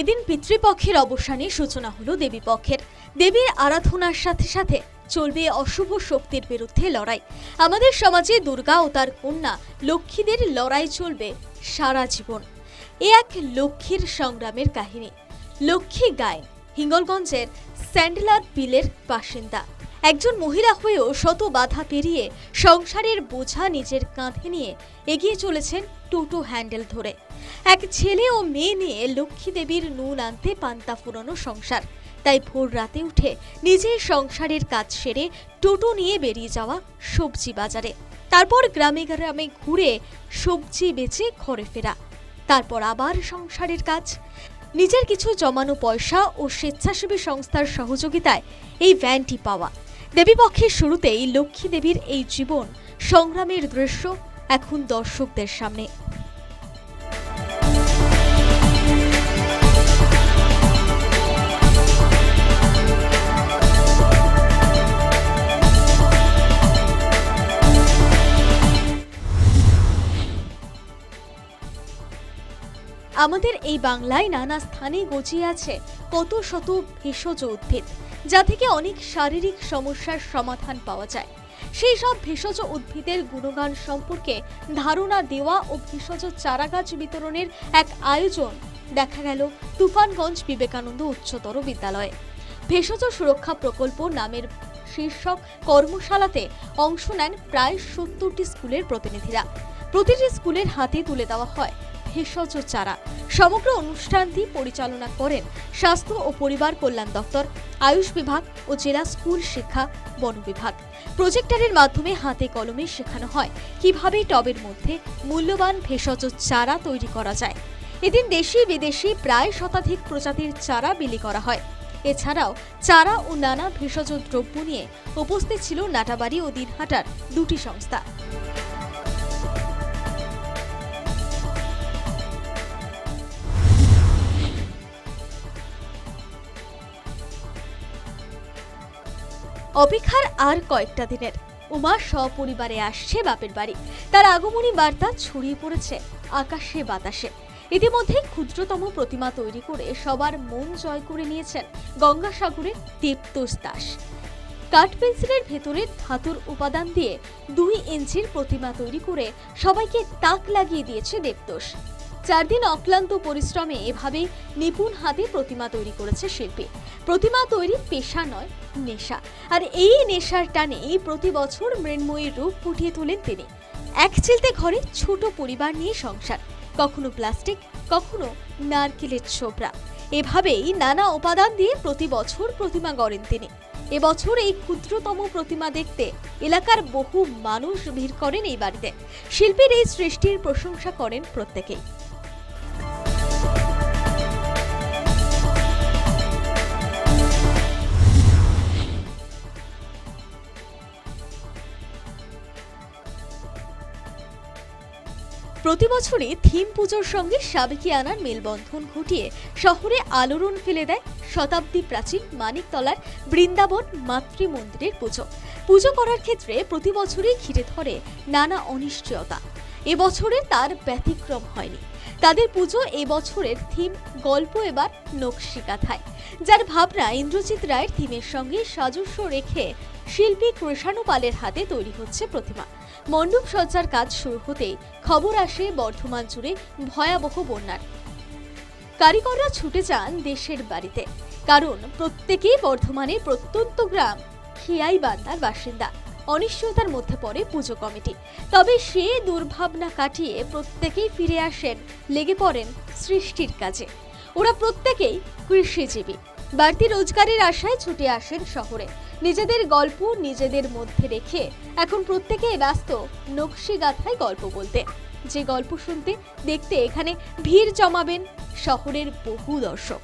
এদিন পিতৃপক্ষের অবসানে সূচনা হলো দেবীপক্ষের। দেবীর আরাধনার সাথে সাথে চলবে অশুভ শক্তির বিরুদ্ধে লড়াই। আমাদের সমাজে দুর্গা ও তার কন্যা লক্ষ্মীদের লড়াই চলবে সারা জীবন। এ এক লক্ষ্মীর সংগ্রামের কাহিনী। লক্ষ্মী গায়ে, হিঙ্গলগঞ্জের স্যান্ডলার বিলের বাসিন্দা। একজন মহিলা হয়েও শত বাধা পেরিয়ে সংসারের বোঝা নিজের কাঁধে নিয়ে এগিয়ে চলেছেন টোটো হ্যান্ডেল ধরে। এক ছেলে ও মেয়ে নিয়ে লক্ষ্মী দেবীর নুন আনতে পান্তা ফুরানো সংসার। তাই ভোর রাতে উঠে নিজের সংসারের কাজ সেরে টোটো নিয়ে বেরিয়ে যাওয়া সবজি বাজারে। তারপর গ্রামে গ্রামে ঘুরে সবজি বেচে ঘরে ফেরা। তারপর আবার সংসারের কাজ। নিজের কিছু জমানো পয়সা ও স্বেচ্ছাসেবী সংস্থার সহযোগিতায় এই ভ্যানটি পাওয়া। দেবীপক্ষের শুরুতেই লক্ষ্মী দেবীর এই জীবন সংগ্রামের দৃশ্য এখন দর্শকদের সামনে। আমাদের এই বাংলায় নানা স্থানে গজিয়ে আছে কত শত ভেষজ উদ্ভিদ, যা থেকে অনেক শারীরিক সমস্যার সমাধান পাওয়া যায়। সেই সব ভেষজ উদ্ভিদের গুণগান সম্পর্কে ধারণা দেওয়া ও ভেষজ চারাগাছ বিতরণের এক আয়োজন দেখা গেল তুফানগঞ্জ বিবেকানন্দ উচ্চতর বিদ্যালয়ে। ভেষজ সুরক্ষা প্রকল্প নামের শীর্ষক কর্মশালাতে অংশ নেন প্রায় সত্তরটি স্কুলের প্রতিনিধিরা। প্রতিটি স্কুলের হাতে তুলে দেওয়া হয়। ভেষজ চারা। সমগ্র অনুষ্ঠানটি পরিচালনা করেন স্বাস্থ্য ও পরিবার কল্যাণ দপ্তর, আয়ুষ বিভাগ ও জেলা স্কুল শিক্ষা, বন বিভাগ। প্রজেক্টরের মাধ্যমে হাতে কলমে শেখানো হয় কীভাবে টবের মধ্যে মূল্যবান ভেষজ চারা তৈরি করা যায়। এদিন দেশি বিদেশি প্রায় শতাধিক প্রজাতির চারা বিলি করা হয়। এছাড়াও চারা ও নানা ভেষজ দ্রব্য নিয়ে উপস্থিত ছিল নাটাবাড়ি ও দিনহাটার দুটি সংস্থা। অপেক্ষার আর কয়েকটা দিনের। উমা সপরিবারে আসছে বাপের বাড়ি। তার আগমনী বার্তা ছড়িয়ে পড়েছে আকাশে বাতাসে। ইতিমধ্যে ক্ষুদ্রতম প্রতিমা তৈরি করে সবার মন জয় করে নিয়েছেন গঙ্গাসাগরের দেবতোষ দাস। কাঠ পেন্সিলের ভেতরে ধাতুর উপাদান দিয়ে দুই ইঞ্চির প্রতিমা তৈরি করে সবাইকে তাক লাগিয়ে দিয়েছে দেবতোষ চার দিন অক্লান্ত পরিশ্রমে এভাবে নিপুণ হাতে প্রতিমা তৈরি করেছে শিল্পী। প্রতিমা তৈরি পেশা নয়, নেশা। আর এই নেশার টানেই প্রতি বছর মৃন্ময়ীর রূপ ফুটিয়ে তোলেন তিনি। এক চিলতে ঘরে ছোট পরিবার নিয়ে সংসার, কখনো প্লাস্টিক, কখনো নারকেলের ছোবড়া এভাবেই নানা উপাদান দিয়ে প্রতি বছর প্রতিমা গড়েন তিনি। এবছর এই ক্ষুদ্রতম প্রতিমা দেখতে এলাকার বহু মানুষ ভিড় করেন এই বাড়িতে। শিল্পীর এই সৃষ্টির প্রশংসা করেন প্রত্যেকেই। প্রতি বছরই থিম পুজোর সঙ্গে সাবেকি আনার মেলবন্ধন ঘটিয়ে শহরে আলোড়ন ফেলে দেয় শতাব্দী প্রাচীন মানিকতলার বৃন্দাবন মাতৃ মন্দিরের পুজো। পুজো করার ক্ষেত্রে প্রতি বছরই ঘিরে ধরে নানা অনিশ্চয়তা। এবছরে তার ব্যতিক্রম হয়নি। তাদের পুজো এবছরের থিম গল্প এবার নকশি কাঁথায় যার ভাবনা ইন্দ্রজিৎ রায়ের থিমের সঙ্গে সাজস্য রেখে শিল্পী কৃষাণু পালের হাতে তৈরি হচ্ছে প্রতিমা। মণ্ডপ সজ্জার কাজ শুরু হতেই খবর আসে বর্ধমান জুড়ে ভয়াবহ বন্যার। কারিগররা ছুটে যান দেশের বাড়িতে, কারণ প্রত্যেকেই বর্ধমানে প্রত্যন্ত গ্রাম। খিয়াই বান্দার বাসিন্দা। অনিশ্চয়তার মধ্যে পড়ে পুজো কমিটি। তবে সে দুর্ভাবনা কাটিয়ে প্রত্যেকেই ফিরে আসেন, লেগে পড়েন সৃষ্টির কাজে। ওরা প্রত্যেকেই কৃষিজীবী। বাড়তি রোজগারের আশায় ছুটে আসেন শহরে। নিজেদের গল্প নিজেদের মধ্যে রেখে এখন প্রত্যেকে ব্যস্ত নকশি গাথায় গল্প বলতে। যে গল্প শুনতে, দেখতে এখানে ভিড় জমাবেন শহরের বহু দর্শক।